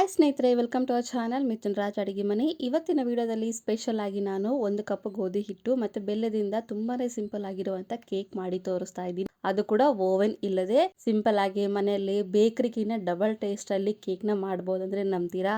Hi ಸ್ನೇಹಿತರೆ, welcome to our channel Mithun Raj ಅಡುಗೆ ಮನೆ. ಇವತ್ತಿನ ವಿಡಿಯೋದಲ್ಲಿ ಸ್ಪೆಷಲ್ ಆಗಿ ನಾನು ಒಂದು ಕಪ್ ಗೋಧಿ ಹಿಟ್ಟು ಮತ್ತು ಬೆಲ್ಲದಿಂದ ತುಂಬಾನೇ ಸಿಂಪಲ್ ಆಗಿರುವಂತ ಕೇಕ್ ಮಾಡಿ ತೋರಿಸ್ತಾ ಇದ್ದೀನಿ. ಅದು ಕೂಡ ಓವೆನ್ ಇಲ್ಲದೆ ಸಿಂಪಲ್ ಆಗಿ ಮನೆಯಲ್ಲಿ ಬೇಕ್ರಿಗಿನ ಡಬಲ್ ಟೇಸ್ಟ್ ಅಲ್ಲಿ ಕೇಕ್ನ ಮಾಡಬಹುದು ಅಂದ್ರೆ ನಂಬ್ತೀರಾ?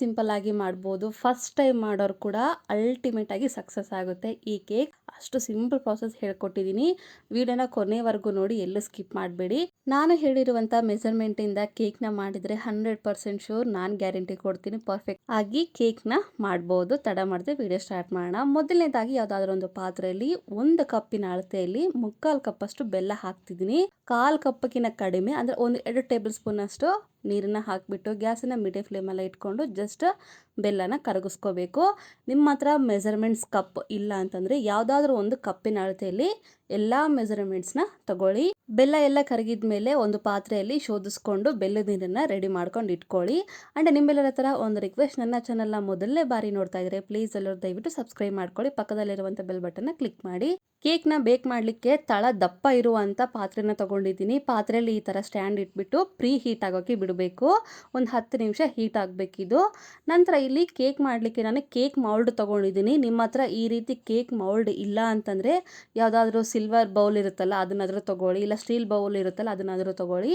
ಸಿಂಪಲ್ ಆಗಿ ಮಾಡ್ಬೋದು. ಫಸ್ಟ್ ಟೈಮ್ ಮಾಡೋರು ಕೂಡ ಅಲ್ಟಿಮೇಟ್ ಆಗಿ ಸಕ್ಸಸ್ ಆಗುತ್ತೆ ಈ ಕೇಕ್. ಅಷ್ಟು ಸಿಂಪಲ್ ಪ್ರಾಸೆಸ್ ಹೇಳ್ಕೊಟ್ಟಿದ್ದೀನಿ ವಿಡಿಯೋನ ಕೊನೆವರೆಗೂ ನೋಡಿ, ಎಲ್ಲೂ ಸ್ಕಿಪ್ ಮಾಡಬೇಡಿ. ನಾನು ಹೇಳಿರುವಂಥ ಮೆಸರ್ಮೆಂಟಿಂದ ಕೇಕ್ನ ಮಾಡಿದರೆ ಹಂಡ್ರೆಡ್ ಪರ್ಸೆಂಟ್ ಶೂರ್ ನಾನು ಗ್ಯಾರಂಟಿ ಕೊಡ್ತೀನಿ ಪರ್ಫೆಕ್ಟ್ ಆಗಿ ಕೇಕ್ನ ಮಾಡ್ಬೋದು. ತಡ ಮಾಡದೆ ವಿಡಿಯೋ ಸ್ಟಾರ್ಟ್ ಮಾಡೋಣ. ಮೊದಲನೇದಾಗಿ ಯಾವುದಾದ್ರೂ ಒಂದು ಪಾತ್ರೆಯಲ್ಲಿ ಒಂದು ಕಪ್ಪಿನ ಅಳತೆಯಲ್ಲಿ ಮುಕ್ಕಾಲು ಕಪ್ಪಷ್ಟು ಬೆಲ್ಲ ಹಾಕ್ತಿದ್ದೀನಿ ಕಾಲು ಕಪ್ಪಕ್ಕಿಂತ ಕಡಿಮೆ, ಅಂದರೆ ಒಂದು ಎರಡು ಟೇಬಲ್ ಸ್ಪೂನ್ ಅಷ್ಟು ನೀರನ್ನ ಹಾಕಿಬಿಟ್ಟು ಗ್ಯಾಸನ್ನು ಮೀಡಿಯಂ ಫ್ಲೇಮಲ್ಲಿ ಇಟ್ಕೊಂಡು ಜಸ್ಟ್ ಬೆಲ್ಲನ ಕರಗಿಸ್ಕೋಬೇಕು. ನಿಮ್ಮ ಹತ್ರ ಮೆಸರ್ಮೆಂಟ್ಸ್ ಕಪ್ ಇಲ್ಲ ಅಂತಂದರೆ ಯಾವುದಾದ್ರೂ ಒಂದು ಕಪ್ಪಿನ ಅಳತೆಯಲ್ಲಿ ಎಲ್ಲ ಮೆಸರ್ಮೆಂಟ್ಸ್ನ ತಗೊಳ್ಳಿ. ಬೆಲ್ಲ ಎಲ್ಲ ಕರಗಿದ ಮೇಲೆ ಒಂದು ಪಾತ್ರೆಯಲ್ಲಿ ಶೋಧಿಸ್ಕೊಂಡು ಬೆಲ್ಲದ ನೀರನ್ನು ರೆಡಿ ಮಾಡ್ಕೊಂಡು ಇಟ್ಕೊಳ್ಳಿ. ಆ್ಯಂಡ್ ನಿಮ್ಮೆಲ್ಲರ ಹತ್ರ ಒಂದು ರಿಕ್ವೆಸ್ಟ್ ನನ್ನ ಚಾನಲ್ನ ಮೊದಲನೇ ಬಾರಿ ನೋಡ್ತಾ ಇದ್ದರೆ ಪ್ಲೀಸ್ ಎಲ್ಲರೂ ದಯವಿಟ್ಟು ಸಬ್ಸ್ಕ್ರೈಬ್ ಮಾಡ್ಕೊಳ್ಳಿ. ಪಕ್ಕದಲ್ಲಿರುವಂಥ ಬೆಲ್ ಬಟನ್ನ ಕ್ಲಿಕ್ ಮಾಡಿ. ಕೇಕ್ನ ಬೇಕ್ ಮಾಡಲಿಕ್ಕೆ ತಳ ದಪ್ಪ ಇರುವಂಥ ಪಾತ್ರೆನ ತೊಗೊಂಡಿದ್ದೀನಿ. ಪಾತ್ರೆಯಲ್ಲಿ ಈ ಥರ ಸ್ಟ್ಯಾಂಡ್ ಇಟ್ಬಿಟ್ಟು ಪ್ರೀ ಹೀಟ್ ಆಗೋಕ್ಕೆ ಬಿಡಬೇಕು. ಒಂದು ಹತ್ತು ನಿಮಿಷ ಹೀಟ್ ಆಗಬೇಕಿದು. ನಂತರ ಇಲ್ಲಿ ಕೇಕ್ ಮಾಡಲಿಕ್ಕೆ ನಾನು ಕೇಕ್ ಮೌಲ್ಡ್ ತೊಗೊಂಡಿದ್ದೀನಿ. ನಿಮ್ಮ ಹತ್ರ ಈ ರೀತಿ ಕೇಕ್ ಮೌಲ್ಡ್ ಇಲ್ಲ ಅಂತಂದರೆ ಯಾವುದಾದ್ರೂ ಸಿಲ್ವರ್ ಬೌಲ್ ಇರುತ್ತಲ್ಲ, ಅದನ್ನಾದರೂ ತೊಗೊಳ್ಳಿ. ಇಲ್ಲ ಸ್ಟೀಲ್ ಬೌಲ್ ಇರುತ್ತಲ್ಲ, ಅದನ್ನಾದರೂ ತೊಗೊಳ್ಳಿ.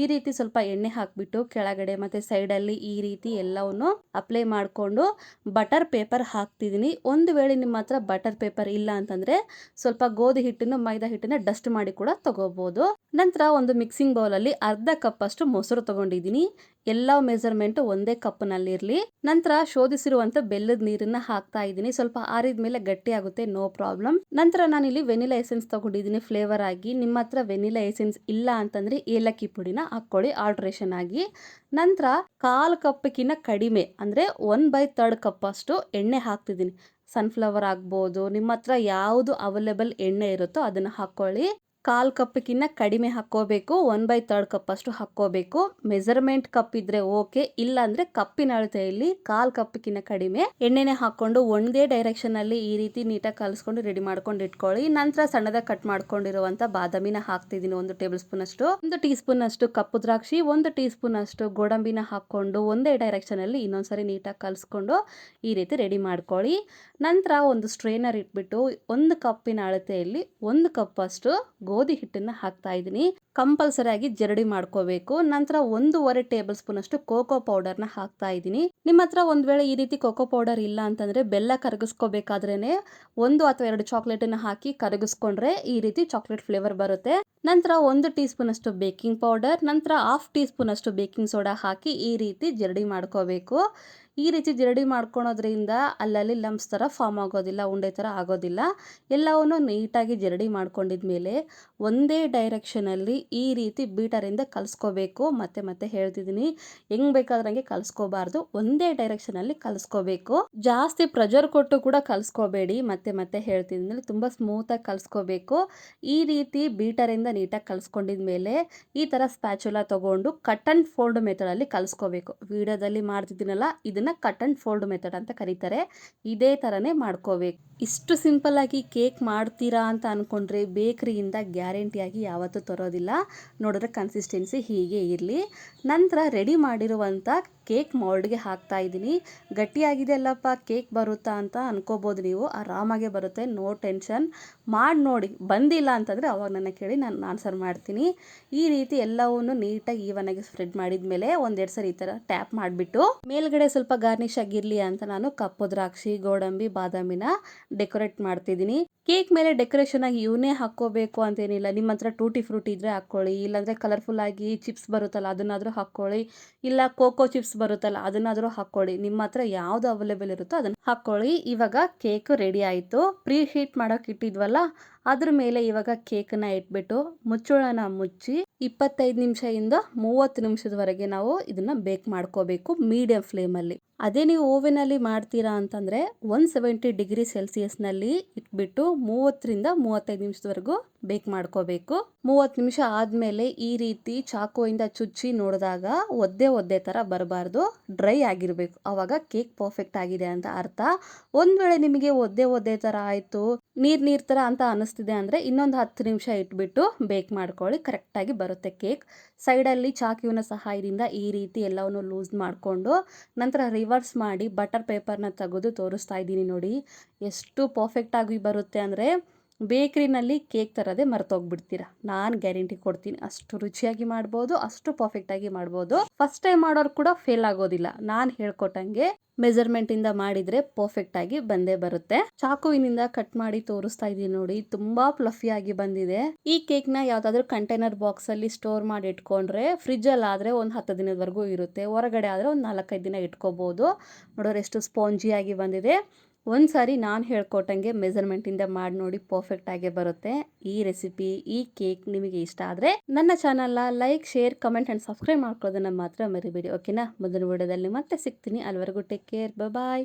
ಈ ರೀತಿ ಸ್ವಲ್ಪ ಎಣ್ಣೆ ಹಾಕಿಬಿಟ್ಟು ಕೆಳಗಡೆ ಮತ್ತು ಸೈಡಲ್ಲಿ ಈ ರೀತಿ ಎಲ್ಲವನ್ನು ಅಪ್ಲೈ ಮಾಡಿಕೊಂಡು ಬಟರ್ ಪೇಪರ್ ಹಾಕ್ತಿದ್ದೀನಿ. ಒಂದು ವೇಳೆ ನಿಮ್ಮ ಹತ್ರ ಬಟರ್ ಪೇಪರ್ ಇಲ್ಲ ಅಂತಂದರೆ ಸ್ವಲ್ಪ ಗೋಧಿ ಹಿಟ್ಟನ್ನು, ಮೈದಾ ಹಿಟ್ಟನ್ನು ಡಸ್ಟ್ ಮಾಡಿ ಕೂಡ ತಗೋಬಹುದು ನಂತರ ಒಂದು ಮಿಕ್ಸಿಂಗ್ ಬೌಲಲ್ಲಿ ಅರ್ಧ ಕಪ್ ಅಷ್ಟು ಮೊಸರು ತಗೊಂಡಿದ್ದೀನಿ. ಎಲ್ಲ ಮೆಸರ್ಮೆಂಟ್ ಒಂದೇ ಕಪ್ನಲ್ಲಿರಲಿ ನಂತರ ಶೋಧಿಸಿರುವಂತ ಬೆಲ್ಲದ ನೀರನ್ನ ಹಾಕ್ತಾ ಇದ್ದೀನಿ. ಸ್ವಲ್ಪ ಆರಿದ ಮೇಲೆ ಗಟ್ಟಿ ಆಗುತ್ತೆ, ನೋ ಪ್ರಾಬ್ಲಮ್. ನಂತರ ನಾನು ಇಲ್ಲಿ ವೆನಿಲಾ ಎಸೆನ್ಸ್ ತಗೊಂಡಿದ್ದೀನಿ, ಫ್ಲೇವರ್ ಆಗಿ. ನಿಮ್ಮ ಹತ್ರ ವೆನಿಲಾ ಎಸೆನ್ಸ್ ಇಲ್ಲ ಅಂತಂದ್ರೆ ಏಲಕ್ಕಿ ಪುಡಿನ ಹಾಕೊಳ್ಳಿ ಆಲ್ಟ್ರೇಷನ್ ಆಗಿ. ನಂತರ ಕಾಲು ಕಪ್ಪಿಗಿನ್ನ ಕಡಿಮೆ, ಅಂದ್ರೆ ಒನ್ ಬೈ ತರ್ಡ್ ಕಪ್ ಅಷ್ಟು ಎಣ್ಣೆ ಹಾಕ್ತಿದ್ದೀನಿ. ಸನ್ಫ್ಲವರ್ ಆಗ್ಬೋದು, ನಿಮ್ಮ ಹತ್ರ ಯಾವುದು ಅವೈಲೇಬಲ್ ಎಣ್ಣೆ ಇರುತ್ತೋ ಅದನ್ನು ಹಾಕ್ಕೊಳ್ಳಿ. ಕಾಲು ಕಪ್ಪಿಗಿನ್ನ ಕಡಿಮೆ ಹಾಕ್ಕೋಬೇಕು ಒನ್ ಬೈ ತರ್ಡ್ ಕಪ್ ಅಷ್ಟು ಹಾಕ್ಕೋಬೇಕು. ಮೆಜರ್ಮೆಂಟ್ ಕಪ್ ಇದ್ರೆ ಓಕೆ ಇಲ್ಲ ಕಪ್ಪಿನ ಅಳತೆಯಲ್ಲಿ ಕಾಲು ಕಪ್ಪಿಗಿನ್ನ ಕಡಿಮೆ, ಎಣ್ಣೆನೆ ಹಾಕೊಂಡು ಒಂದೇ ಡೈರೆಕ್ಷನ್ ಅಲ್ಲಿ ಈ ರೀತಿ ನೀಟಾಗಿ ಕಲಿಸ್ಕೊಂಡು ರೆಡಿ ಮಾಡ್ಕೊಂಡು ಇಟ್ಕೊಳ್ಳಿ. ನಂತರ ಸಣ್ಣದಾಗಿ ಕಟ್ ಮಾಡ್ಕೊಂಡಿರುವಂತ ಬಾದಾಮಿನ ಹಾಕ್ತಿದ್ದೀನಿ ಒಂದು ಟೇಬಲ್ ಸ್ಪೂನ್ ಅಷ್ಟು. ಒಂದು ಟೀ ಸ್ಪೂನ್ ಅಷ್ಟು ಕಪ್ಪು ದ್ರಾಕ್ಷಿ, ಒಂದು ಟೀ ಸ್ಪೂನ್ ಅಷ್ಟು ಗೋಡಂಬಿನ ಹಾಕೊಂಡು ಒಂದೇ ಡೈರೆಕ್ಷನ್ ಅಲ್ಲಿ ಇನ್ನೊಂದ್ಸರಿ ನೀಟಾಗಿ ಕಲಿಸ್ಕೊಂಡು ಈ ರೀತಿ ರೆಡಿ ಮಾಡ್ಕೊಳ್ಳಿ. ನಂತರ ಒಂದು ಸ್ಟ್ರೈನರ್ ಇಟ್ಬಿಟ್ಟು ಒಂದು ಕಪ್ಪಿನ ಅಳತೆಯಲ್ಲಿ ಒಂದು ಕಪ್ ಅಷ್ಟು ಗೋಧಿ ಹಿಟ್ಟನ್ನ ಹಾಕ್ತಾ ಇದ್ದೀನಿ. ಕಂಪಲ್ಸರಿ ಆಗಿ ಜರಡಿ ಮಾಡ್ಕೋಬೇಕು. ನಂತರ ಒಂದೂವರೆ ಟೇಬಲ್ ಸ್ಪೂನ್ ಅಷ್ಟು ಕೋಕೋ ಪೌಡರ್ನ ಹಾಕ್ತಾ ಇದ್ದೀನಿ. ನಿಮ್ಮ ಹತ್ರ ಒಂದ್ ವೇಳೆ ಈ ರೀತಿ ಕೋಕೋ ಪೌಡರ್ ಇಲ್ಲ ಅಂತಂದ್ರೆ ಬೆಲ್ಲ ಕರಗಿಸ್ಕೋಬೇಕಾದ್ರೇನೆ ಒಂದು ಅಥವಾ ಎರಡು ಚಾಕ್ಲೇಟನ್ನ ಹಾಕಿ ಕರಗಿಸ್ಕೊಂಡ್ರೆ ಈ ರೀತಿ ಚಾಕ್ಲೇಟ್ ಫ್ಲೇವರ್ ಬರುತ್ತೆ. ನಂತರ ಒಂದು ಟೀ ಸ್ಪೂನ್ ಅಷ್ಟು ಬೇಕಿಂಗ್ ಪೌಡರ್, ನಂತರ ಹಾಫ್ ಟೀ ಸ್ಪೂನ್ ಅಷ್ಟು ಬೇಕಿಂಗ್ ಸೋಡಾ ಹಾಕಿ ಈ ರೀತಿ ಜರಡಿ ಮಾಡ್ಕೋಬೇಕು. ಈ ರೀತಿ ಜರಡಿ ಮಾಡ್ಕೊಳೋದ್ರಿಂದ ಅಲ್ಲಲ್ಲಿ ಲಂಬ್ಸ್ ಥರ ಫಾರ್ಮ್ ಆಗೋದಿಲ್ಲ, ಉಂಡೆ ಥರ ಆಗೋದಿಲ್ಲ. ಎಲ್ಲವನ್ನು ನೀಟಾಗಿ ಜರಡಿ ಮಾಡ್ಕೊಂಡಿದ್ಮೇಲೆ ಒಂದೇ ಡೈರೆಕ್ಷನಲ್ಲಿ ಈ ರೀತಿ ಬೀಟರಿಂದ ಕಲಿಸ್ಕೋಬೇಕು. ಮತ್ತೆ ಮತ್ತೆ ಹೇಳ್ತಿದ್ದೀನಿ, ಹೆಂಗ್ ಬೇಕಾದ್ರಂಗೆ ಕಲಿಸ್ಕೋಬಾರ್ದು. ಒಂದೇ ಡೈರೆಕ್ಷನಲ್ಲಿ ಕಲಿಸ್ಕೋಬೇಕು. ಜಾಸ್ತಿ ಪ್ರೆಜರ್ ಕೊಟ್ಟು ಕೂಡ ಕಲಿಸ್ಕೋಬೇಡಿ. ಮತ್ತೆ ಮತ್ತೆ ಹೇಳ್ತಿದ್ದೀನಿ ತುಂಬ ಸ್ಮೂತಾಗಿ ಕಲಿಸ್ಕೋಬೇಕು. ಈ ರೀತಿ ಬೀಟರಿಂದ ನೀಟಾಗಿ ಕಲಿಸ್ಕೊಂಡಿದ್ಮೇಲೆ ಈ ಥರ ಸ್ಪ್ಯಾಚುಲ ತಗೊಂಡು ಕಟ್ ಅಂಡ್ ಫೋಲ್ಡ್ ಮೆಥಡಲ್ಲಿ ಕಲಿಸ್ಕೋಬೇಕು. ವಿಡಿಯೋದಲ್ಲಿ ಮಾಡ್ತಿದ್ದೀನಲ್ಲ, ಇದನ್ನ ಕಟ್ ಆ್ಯಂಡ್ ಫೋಲ್ಡ್ ಮೆಥಡ್ ಅಂತ ಕರೀತಾರೆ. ಇದೇ ಥರನೇ ಮಾಡ್ಕೋಬೇಕು. ಇಷ್ಟು ಸಿಂಪಲ್ ಆಗಿ ಕೇಕ್ ಮಾಡ್ತೀರಾ ಅಂತ ಅನ್ಕೊಂಡ್ರೆ ಬೇಕ್ರಿಯಿಂದ ಗ್ಯಾರಂಟಿಯಾಗಿ ಯಾವತ್ತೂ ತರೋದಿಲ್ಲ. ನೋಡಿದ್ರೆ ಕನ್ಸಿಸ್ಟೆನ್ಸಿ ಹೀಗೆ ಇರಲಿ. ನಂತರ ರೆಡಿ ಮಾಡಿರುವಂಥ ಕೇಕ್ ಮೌಲ್ಡ್ಗೆ ಹಾಕ್ತಾ ಇದ್ದೀನಿ. ಗಟ್ಟಿಯಾಗಿದೆ ಅಲ್ಲಪ್ಪ, ಕೇಕ್ ಬರುತ್ತಾ ಅಂತ ಅನ್ಕೋಬೋದು ನೀವು. ಆರಾಮಾಗೆ ಬರುತ್ತೆ, ನೋ ಟೆನ್ಷನ್. ಮಾಡಿ ನೋಡಿ, ಬಂದಿಲ್ಲ ಅಂತಂದರೆ ಅವಾಗ ನನ್ನ ಕೇಳಿ ನಾನು ಆನ್ಸರ್ ಮಾಡ್ತೀನಿ. ಈ ರೀತಿ ಎಲ್ಲವನ್ನು ನೀಟಾಗಿ ಈವನಾಗಿ ಸ್ಪ್ರೆಡ್ ಮಾಡಿದ ಮೇಲೆ ಒಂದೆರಡು ಸರಿ ಈ ಥರ ಟ್ಯಾಪ್ ಮಾಡಿಬಿಟ್ಟು, ಮೇಲ್ಗಡೆ ಸ್ವಲ್ಪ ಗಾರ್ನಿಶ್ ಆಗಿರಲಿ ಅಂತ ನಾನು ಕಪ್ಪು ದ್ರಾಕ್ಷಿ, ಗೋಡಂಬಿ, ಬಾದಾಮಿನ ಡೆಕೋರೇಟ್ ಮಾಡ್ತಿದ್ದೀನಿ. ಕೇಕ್ ಮೇಲೆ ಡೆಕೋರೇಷನ್ ಆಗಿ ಇವನ್ನೇ ಹಾಕ್ಕೋಬೇಕು ಅಂತೇನಿಲ್ಲ. ನಿಮ್ಮ ಹತ್ರ ಟೂಟಿ ಫ್ರೂಟಿ ಇದ್ರೆ ಹಾಕ್ಕೊಳ್ಳಿ, ಇಲ್ಲಾಂದರೆ ಕಲರ್ಫುಲ್ ಆಗಿ ಚಿಪ್ಸ್ ಬರುತ್ತಲ್ಲ, ಅದನ್ನಾದರೂ ಹಾಕ್ಕೊಳ್ಳಿ. ಇಲ್ಲ ಕೋಕೋ ಚಿಪ್ಸ್ ಬರುತ್ತಲ್ಲ, ಅದನ್ನಾದರೂ ಹಾಕ್ಕೊಳ್ಳಿ. ನಿಮ್ಮ ಹತ್ರ ಯಾವ್ದು ಅವೈಲೇಬಲ್ ಇರುತ್ತೋ ಅದನ್ನ ಹಾಕ್ಕೊಳ್ಳಿ. ಇವಾಗ ಕೇಕ್ ರೆಡಿ ಆಯಿತು. ಪ್ರೀ ಹೀಟ್ ಮಾಡೋಕೆ ಇಟ್ಟಿದ್ವಲ್ಲ ಅದ್ರ ಮೇಲೆ ಇವಾಗ ಕೇಕನ್ನು ಇಟ್ಬಿಟ್ಟು ಮುಚ್ಚಳನ ಮುಚ್ಚಿ ಇಪ್ಪತ್ತೈದು ನಿಮಿಷದಿಂದ ಮೂವತ್ತು ನಿಮಿಷದವರೆಗೆ ನಾವು ಇದನ್ನ ಬೇಕ್ ಮಾಡ್ಕೋಬೇಕು ಮೀಡಿಯಂ ಫ್ಲೇಮಲ್ಲಿ. ಅದೇ ನೀವು ಓವೆನಲ್ಲಿ ಮಾಡ್ತೀರಾ ಅಂತಂದರೆ ಒನ್ ಸೆವೆಂಟಿ ಡಿಗ್ರಿ ಸೆಲ್ಸಿಯಸ್ನಲ್ಲಿ ಇಟ್ಬಿಟ್ಟು ಮೂವತ್ತರಿಂದ ಮೂವತ್ತೈದು ನಿಮಿಷದವರೆಗೂ ಬೇಕ್ ಮಾಡ್ಕೋಬೇಕು. ಮೂವತ್ತು ನಿಮಿಷ ಆದಮೇಲೆ ಈ ರೀತಿ ಚಾಕುವಿಂದ ಚುಚ್ಚಿ ನೋಡಿದಾಗ ಒದ್ದೆ ಒದ್ದೆ ಥರ ಬರಬಾರ್ದು, ಡ್ರೈ ಆಗಿರಬೇಕು. ಆವಾಗ ಕೇಕ್ ಪರ್ಫೆಕ್ಟ್ ಆಗಿದೆ ಅಂತ ಅರ್ಥ. ಒಂದು ವೇಳೆ ನಿಮಗೆ ಒದ್ದೆ ಒದ್ದೆ ಥರ ಆಯಿತು ನೀರು ನೀರು ಥರ ಅಂತ ಅನ್ನಿಸ್ತಿದೆ ಅಂದರೆ ಇನ್ನೊಂದು ಹತ್ತು ನಿಮಿಷ ಇಟ್ಬಿಟ್ಟು ಬೇಕ್ ಮಾಡ್ಕೊಳ್ಳಿ. ಕರೆಕ್ಟಾಗಿ ಬರುತ್ತೆ ಕೇಕ್ ಸೈಡಲ್ಲಿ ಚಾಕುವಿನ ಸಹಾಯದಿಂದ ಈ ರೀತಿ ಎಲ್ಲವನ್ನು ಲೂಸ್ ಮಾಡಿಕೊಂಡು ನಂತರ ರಿವರ್ಸ್ ಮಾಡಿ ಬಟರ್ ಪೇಪರ್ನ ತೆಗೆದು ತೋರಿಸ್ತಾ ಇದ್ದೀನಿ ನೋಡಿ. ಎಷ್ಟು ಪರ್ಫೆಕ್ಟಾಗಿ ಬರುತ್ತೆ ಅಂದರೆ ಬೇಕ್ರಿನಲ್ಲಿ ಕೇಕ್ ತರೋದೇ ಮರ್ತೋಗ್ಬಿಡ್ತೀರಾ? ನಾನು ಗ್ಯಾರಂಟಿ ಕೊಡ್ತೀನಿ. ಅಷ್ಟು ರುಚಿಯಾಗಿ ಮಾಡ್ಬೋದು, ಅಷ್ಟು ಪರ್ಫೆಕ್ಟಾಗಿ ಮಾಡ್ಬೋದು. ಫಸ್ಟ್ ಟೈಮ್ ಮಾಡೋರು ಕೂಡ ಫೇಲ್ ಆಗೋದಿಲ್ಲ. ನಾನು ಹೇಳ್ಕೊಟ್ಟಂಗೆ ಮೆಜರ್ಮೆಂಟ್ ಇಂದ ಮಾಡಿದ್ರೆ ಪರ್ಫೆಕ್ಟ್ ಆಗಿ ಬಂದೇ ಬರುತ್ತೆ. ಚಾಕುವಿನಿಂದ ಕಟ್ ಮಾಡಿ ತೋರಿಸ್ತಾ ಇದೀನಿ ನೋಡಿ, ತುಂಬಾ ಫ್ಲಫಿ ಆಗಿ ಬಂದಿದೆ. ಈ ಕೇಕ್ನ ಯಾವ್ದಾದ್ರು ಕಂಟೈನರ್ ಬಾಕ್ಸ್ ಅಲ್ಲಿ ಸ್ಟೋರ್ ಮಾಡಿ ಇಟ್ಕೊಂಡ್ರೆ ಫ್ರಿಜ್ ಅಲ್ಲಿ ಆದ್ರೆ ಒಂದ್ ಹತ್ತು ದಿನದವರೆಗೂ ಇರುತ್ತೆ. ಹೊರಗಡೆ ಆದ್ರೆ ಒಂದ್ ನಾಲ್ಕೈದು ದಿನ ಇಟ್ಕೋಬಹುದು ನೋಡೋರು ಎಷ್ಟು ಸ್ಪಾಂಜಿ ಆಗಿ ಬಂದಿದೆ. ಒಂದು ಸಾರಿ ನಾನು ಹೇಳ್ಕೊಟ್ಟಂಗೆ ಮೆಜರ್ಮೆಂಟಿಂದ ಮಾಡಿ ನೋಡಿ ಪರ್ಫೆಕ್ಟ್ ಆಗೇ ಬರುತ್ತೆ. ಈ ರೆಸಿಪಿ ಈ ಕೇಕ್ ನಿಮಗೆ ಇಷ್ಟ ಆದರೆ ನನ್ನ ಚಾನಲ್ನ like share comment and subscribe ಮಾಡ್ಕೊಳ್ಳೋದನ್ನು ಮಾತ್ರ ಮರಿಬೇಡಿ ಓಕೆನಾ ಮುಂದಿನ ವಿಡಿಯೋದಲ್ಲಿ ಮತ್ತೆ ಸಿಗ್ತೀನಿ. ಅಲ್ಲಿವರೆಗೂ ಟೇಕ್ ಕೇರ್ ಬಾಯ್